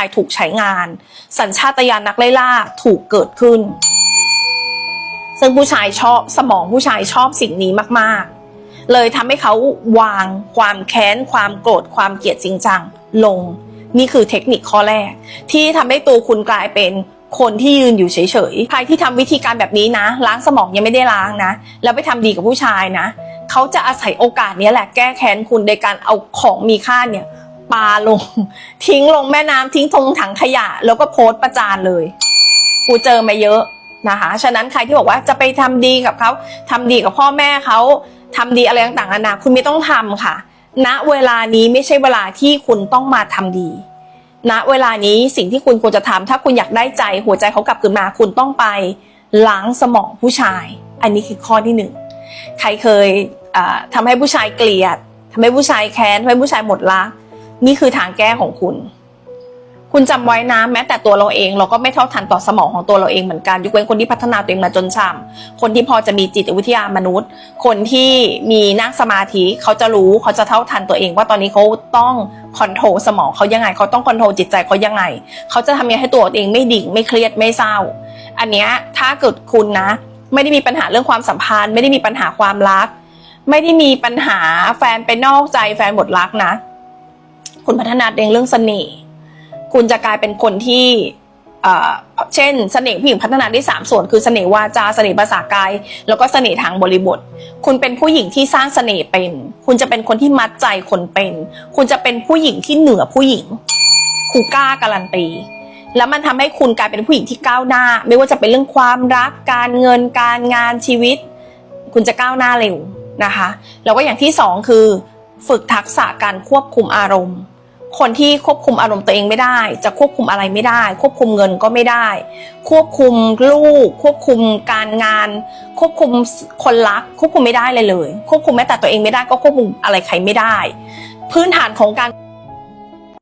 ายถูกใช้งาน สัญชาตญาณนักไล่ล่าถูกเกิดขึ้น ซึ่งผู้ชายชอบสมองผู้ชายชอบสิ่งนี้มากๆ เลยทำให้เขาวางความแค้น ความโกรธความเกลียดจริงจังลง นี่คือเทคนิคข้อแรก ที่ทำให้ตัวคุณกลายเป็นคนที่ยืนอยู่เฉยๆ ใครที่ทำวิธีการแบบนี้นะ ล้างสมองยังไม่ได้ล้างนะ แล้วไปทำดีกับผู้ชายนะ เขาจะอาศัยโอกาสนี้แหละแก้แค้นคุณโดยการเอาของมีค่าเนี่ย ปาลง ทิ้งลงแม่น้ำทิ้งทงถังขยะ แล้วก็โพสต์ประจานเลยกูเจอมาเยอะนะคะ ฉะนั้นใครที่บอกว่าจะไปทำดีกับเขาทำดีกับพ่อแม่เขาทำดีอะไรต่างๆนานาคุณไม่ต้องทำค่ะ ณเวลานี้ไม่ใช่เวลาที่คุณต้องมาทำดีณเวลานี้สิ่งที่คุณควรจะทำถ้าคุณอยากได้ใจหัวใจเขากลับคืนมาคุณต้องไปล้างสมองผู้ชาย อันนี้คือข้อที่หนึ่งใครเคยอ่าทำให้ผู้ชายเกลียดทำให้ผู้ชายแค้นทำให้ผู้ชายหมดรัก นี่คือทางแก้ของคุณ คุณจำไว้นะแม้แต่ตัวเราเองเราก็ไม่เท่าทันต่อสมองของตัวเราเองเหมือนกันยกเว้นคนที่พัฒนาตัวเองมาจนช่ำคนที่พอจะมีจิตวิทยามนุษย์ คนที่มีนั่งสมาธิเขาจะรู้เขาจะเท่าทันตัวเอง ว่าตอนนี้เขาต้องคอนโทรลสมองเขายังไงเขาต้องคอนโทรลจิตใจเขายังไงเขาจะทำยังไงให้ตัวเองไม่ดิ่งไม่เครียดไม่เศร้า อันเนี้ยถ้าเกิดคุณนะ ไม่ได้มีปัญหาเรื่องความสัมพันธ์ ไม่ได้มีปัญหาความรัก ไม่ได้มีปัญหาแฟนไปนอกใจแฟนหมดรักนะ คุณพัฒนาเองเรื่องเสน่ห์คุณจะกลายเป็นคนที่เช่นเสน่ห์ผู้หญิงพัฒนาได้สามส่วน คือเสน่ห์วาจาเสน่ห์ภาษากาย แล้วก็เสน่ห์ทางบริบท คุณเป็นผู้หญิงที่สร้างเสน่ห์เป็น คุณจะเป็นคนที่มัดใจคนเป็น คุณจะเป็นผู้หญิงที่เหนือผู้หญิงครูกล้าการันตีแล้วมันทำให้คุณกลายเป็นผู้หญิงที่ก้าวหน้า ไม่ว่าจะเป็นเรื่องความรักการเงินการงานชีวิต คุณจะก้าวหน้าเร็วนะคะ แล้วก็อย่างที่สองคือ ฝึกทักษะการควบคุมอารมณ์ คนที่ควบคุมอารมณ์ตัวเองไม่ได้ จะควบคุมอะไรไม่ได้ ควบคุมเงินก็ไม่ได้ ควบคุมลูก ควบคุมการงาน ควบคุมคนรัก ควบคุมไม่ได้เลยเลย ควบคุมแม้แต่ตัวเองไม่ได้ก็ควบคุมอะไรใครไม่ได้ พื้นฐานของการ